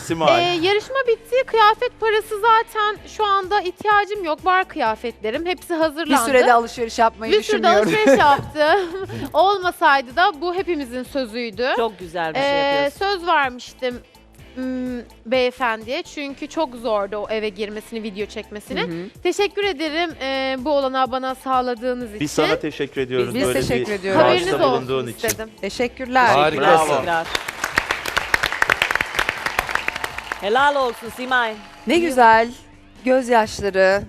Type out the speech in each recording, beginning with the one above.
Simay. Ee, yarışma bitti. Kıyafet parası zaten şu anda ihtiyacım yok. Var kıyafetlerim. Hepsi Bir hazırlandı. sürede alışveriş yapmayı bir sürü de düşünmüyorum. alışveriş yaptı. Olmasaydı da bu hepimizin sözüydü. Çok güzel bir şey Ee, yapıyorsun. söz vermiştim hmm, beyefendiye. Çünkü çok zordu o eve girmesini, video çekmesini. Hı hı. Teşekkür ederim e, bu olanağı bana sağladığınız için. Biz sana teşekkür ediyoruz. Biz böyle teşekkür bir ediyoruz. Haberiniz bağışta olsun bulunduğun için. istedim. Teşekkürler. Harikasın. Teşekkürler. Helal olsun Simay. Ne güzel gözyaşları,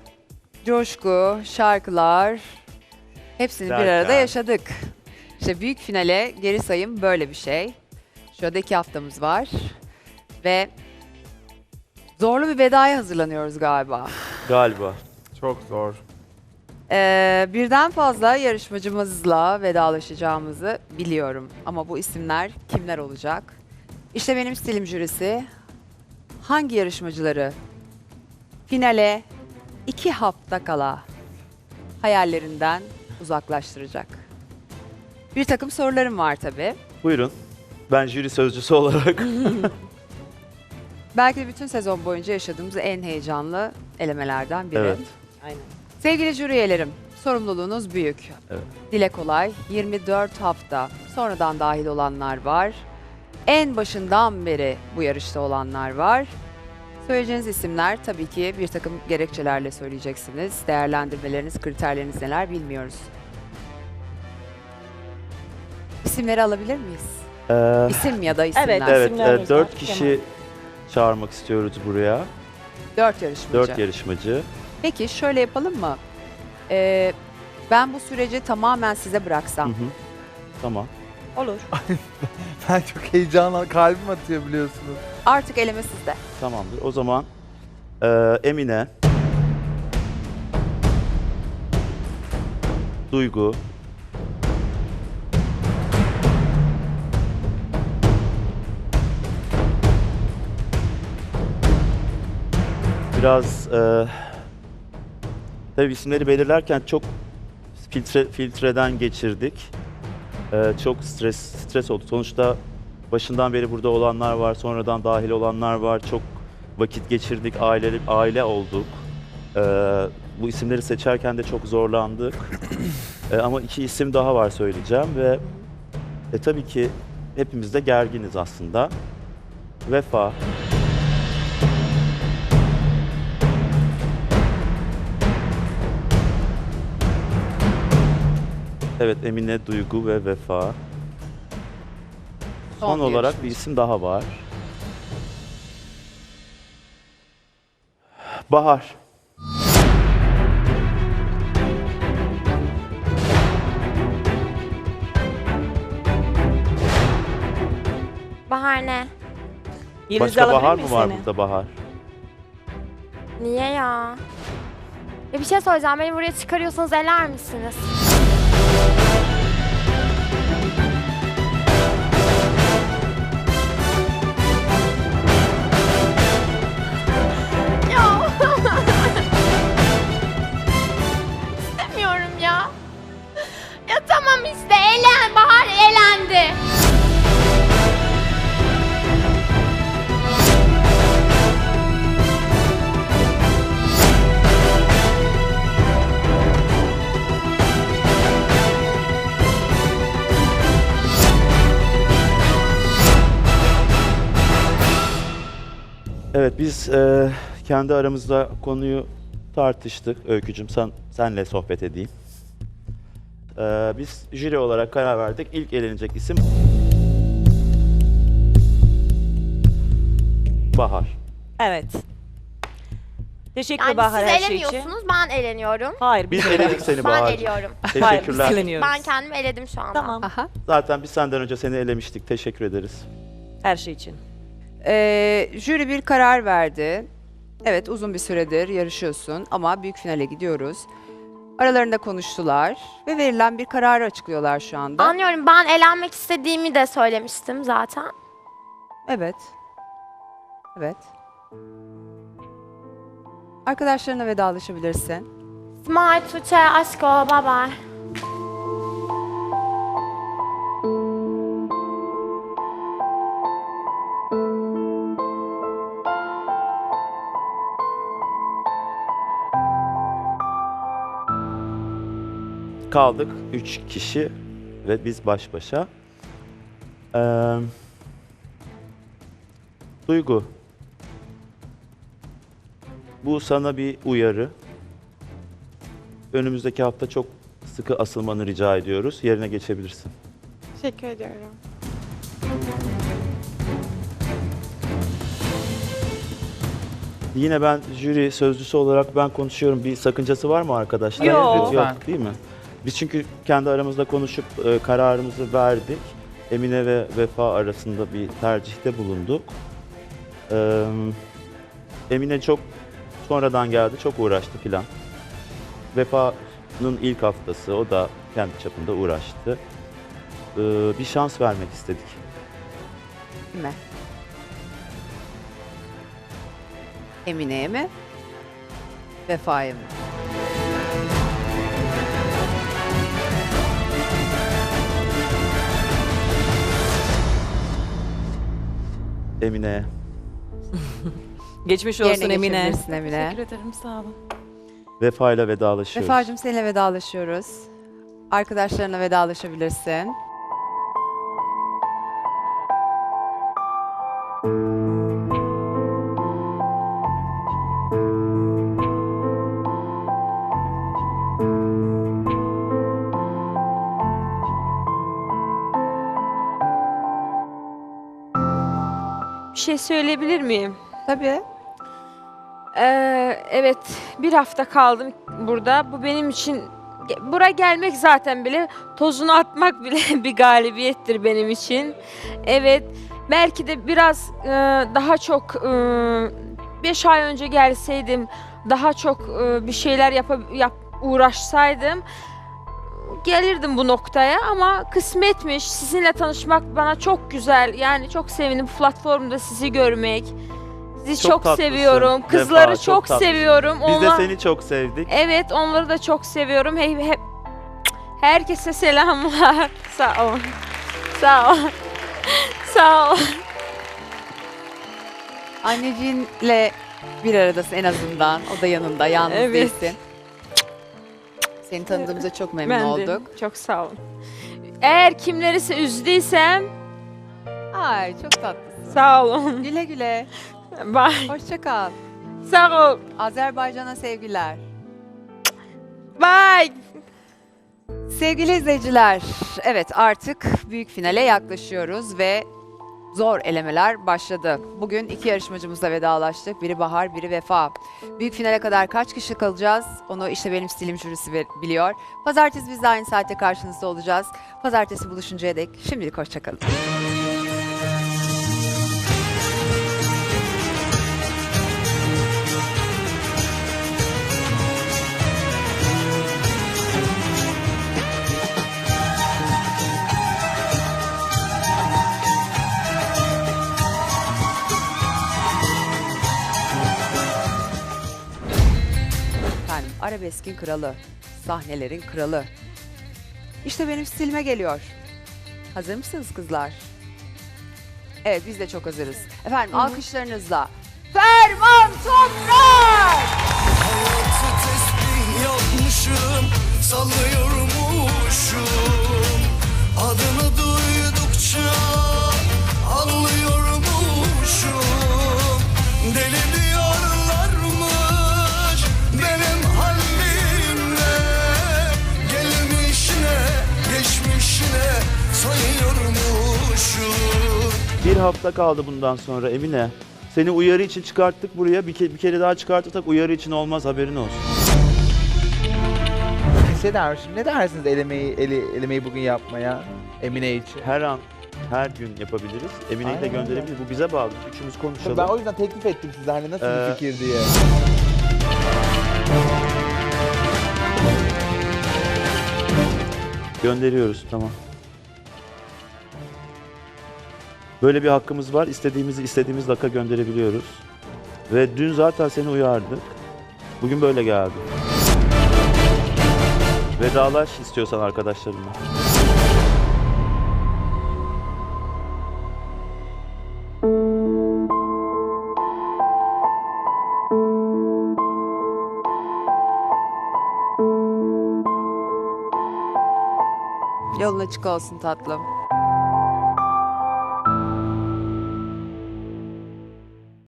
coşku, şarkılar hepsini bir arada yaşadık. İşte büyük finale geri sayım böyle bir şey. Şurada iki haftamız var ve zorlu bir vedaya hazırlanıyoruz galiba. Galiba. Çok zor. Ee, birden fazla yarışmacımızla vedalaşacağımızı biliyorum. Ama bu isimler kimler olacak? İşte benim stilim jürisi hangi yarışmacıları finale iki hafta kala hayallerinden uzaklaştıracak? Bir takım sorularım var tabii. Buyurun. Ben jüri sözcüsü olarak. Belki de bütün sezon boyunca yaşadığımız en heyecanlı elemelerden biri. evet. Aynen. Sevgili jüri üyelerim, sorumluluğunuz büyük. Evet. Dile kolay, 24 hafta sonradan dahil olanlar var. En başından beri bu yarışta olanlar var. Söyleyeceğiniz isimler tabii ki bir takım gerekçelerle söyleyeceksiniz. Değerlendirmeleriniz, kriterleriniz neler bilmiyoruz. İsimleri alabilir miyiz? Ee, İsim ya da isimler. Evet, evet. isimler e, dört kişi çağırmak istiyoruz buraya. Dört yarışmacı. Dört yarışmacı. Peki şöyle yapalım mı? Ee, ben bu süreci tamamen size Hı bıraksam. hı. Tamam. Olur. Ben çok heyecanla kalbim atıyor biliyorsunuz. Artık eleme sizde. Tamamdır. O zaman e, Emine, Duygu, biraz e, tabii isimleri belirlerken çok filtre filtreden geçirdik. E, çok stres stres oldu. Sonuçta başından beri burada olanlar var, sonradan dahil olanlar var. Çok vakit geçirdik, aile aile olduk. Ee, bu isimleri seçerken de çok zorlandık. Ee, ama iki isim daha var söyleyeceğim ve e, tabii ki hepimiz de gerginiz aslında. Vefa. Evet Emine Duygu ve Vefa. Son, Son olarak bir isim daha var. Bahar. Bahar ne? Yıldız Başka Bahar mı var seni? burada Bahar? Niye ya? Ya bir şey söyleyeceğim. Beni buraya çıkarıyorsanız eler misiniz? Evet biz e, kendi aramızda konuyu tartıştık. Öykücüm sen senle sohbet edeyim. E, biz jüri olarak karar verdik. İlk elenecek isim Bahar. Evet. Teşekkür Yani Bahar siz her şey için. elemiyorsunuz, ben eleniyorum. Hayır Biz biz eledik seni Ben Bahar. eliyorum. Hayır biz Teşekkürler. eleniyoruz. Ben kendimi eledim şu anda. Tamam. Aha. Zaten biz senden önce seni elemiştik. Teşekkür ederiz. Her şey için. Ee, jüri bir karar verdi. Evet uzun bir süredir yarışıyorsun ama büyük finale gidiyoruz. Aralarında konuştular ve verilen bir kararı açıklıyorlar şu anda. Anlıyorum. Ben elenmek istediğimi de söylemiştim zaten. Evet. Evet. Arkadaşlarına vedalaşabilirsin. Smile, Tuğçe, aşko, bye bye. Kaldık üç kişi ve biz baş başa. Ee, Duygu. Bu sana bir uyarı. Önümüzdeki hafta çok sıkı asılmanı rica ediyoruz. Yerine geçebilirsin. Teşekkür ediyorum. Yine ben jüri sözcüsü olarak ben konuşuyorum. Bir sakıncası var mı arkadaşlar? Yok. Yok değil mi? Biz çünkü kendi aramızda konuşup e, kararımızı verdik. Emine ve Vefa arasında bir tercihte bulunduk. Ee, Emine çok sonradan geldi, çok uğraştı filan. Vefa'nın ilk haftası, o da kendi çapında uğraştı. Ee, bir şans vermek istedik. Kime? Emine'ye mi? Vefa'ya mı? Emine'ye. Geçmiş olsun Yerine Emine. geçebilirsin Emine. ederim sağ olun. Vefa ile vedalaşıyoruz. Vefa'cığım seninle vedalaşıyoruz. Arkadaşlarına vedalaşabilirsin. Bir şey söyleyebilir miyim? Tabii. Ee, evet, bir hafta kaldım burada. Bu benim için, buraya gelmek zaten bile, tozunu atmak bile bir galibiyettir benim için. Evet, belki de biraz e, daha çok, e, beş ay önce gelseydim, daha çok e, bir şeyler yap, yap uğraşsaydım, gelirdim bu noktaya ama kısmetmiş. Sizinle tanışmak bana çok güzel. Yani çok sevindim bu platformda sizi görmek. Sizi Çok çok, tatlısın, seviyorum. Kızları çok çok, tatlısın. seviyorum. Biz de Onlar- seni çok sevdik. Evet, onları da çok seviyorum. Hey, hep herkese selamlar. Sağ ol. Sağ ol. Sağ ol. Anneciğinle bir aradasın en azından. O da yanında. Yalnız Evet. değilsin. Seni tanıdığımıza çok memnun Ben de. olduk. Çok sağ olun. Eğer kimlerisi üzdüysem Ay çok tatlısın. sağ olun. Güle güle. Bye. Hoşça kal. Sağ ol. Azerbaycan'a sevgiler. Bye. Sevgili izleyiciler, evet artık büyük finale yaklaşıyoruz ve zor elemeler başladı. Bugün iki yarışmacımızla vedalaştık. Biri Bahar, biri Vefa. Büyük finale kadar kaç kişi kalacağız? Onu işte benim stilim jürisi bi- biliyor. Pazartesi biz de aynı saatte karşınızda olacağız. Pazartesi buluşuncaya dek şimdilik hoşçakalın. Arabeskin kralı, sahnelerin kralı. İşte benim stilime geliyor. Hazır mısınız kızlar? Evet biz de çok hazırız. Efendim alkışlarınızla Ferman Toprak! Hayatı tesbih yapmışım Sallıyormuşum Adını duydukça hafta kaldı bundan sonra Emine. Seni uyarı için çıkarttık buraya. Bir, ke- bir kere daha çıkartırsak uyarı için olmaz haberin olsun. Dermişim, ne dersiniz elemeyi, eli, elemeyi bugün yapmaya? Emine için. Her an, her gün yapabiliriz. Emine'yi de Aynen gönderebiliriz. Bu bize bağlı. Üçümüz konuşalım. Ben o yüzden teklif ettim size hani nasıl Ee, bir fikir diye. Gönderiyoruz tamam. Böyle bir hakkımız var. İstediğimizi istediğimiz dakika gönderebiliyoruz. Ve dün zaten seni uyardık. Bugün böyle geldi. Vedalaş istiyorsan arkadaşlarımla. Yolun açık olsun tatlım.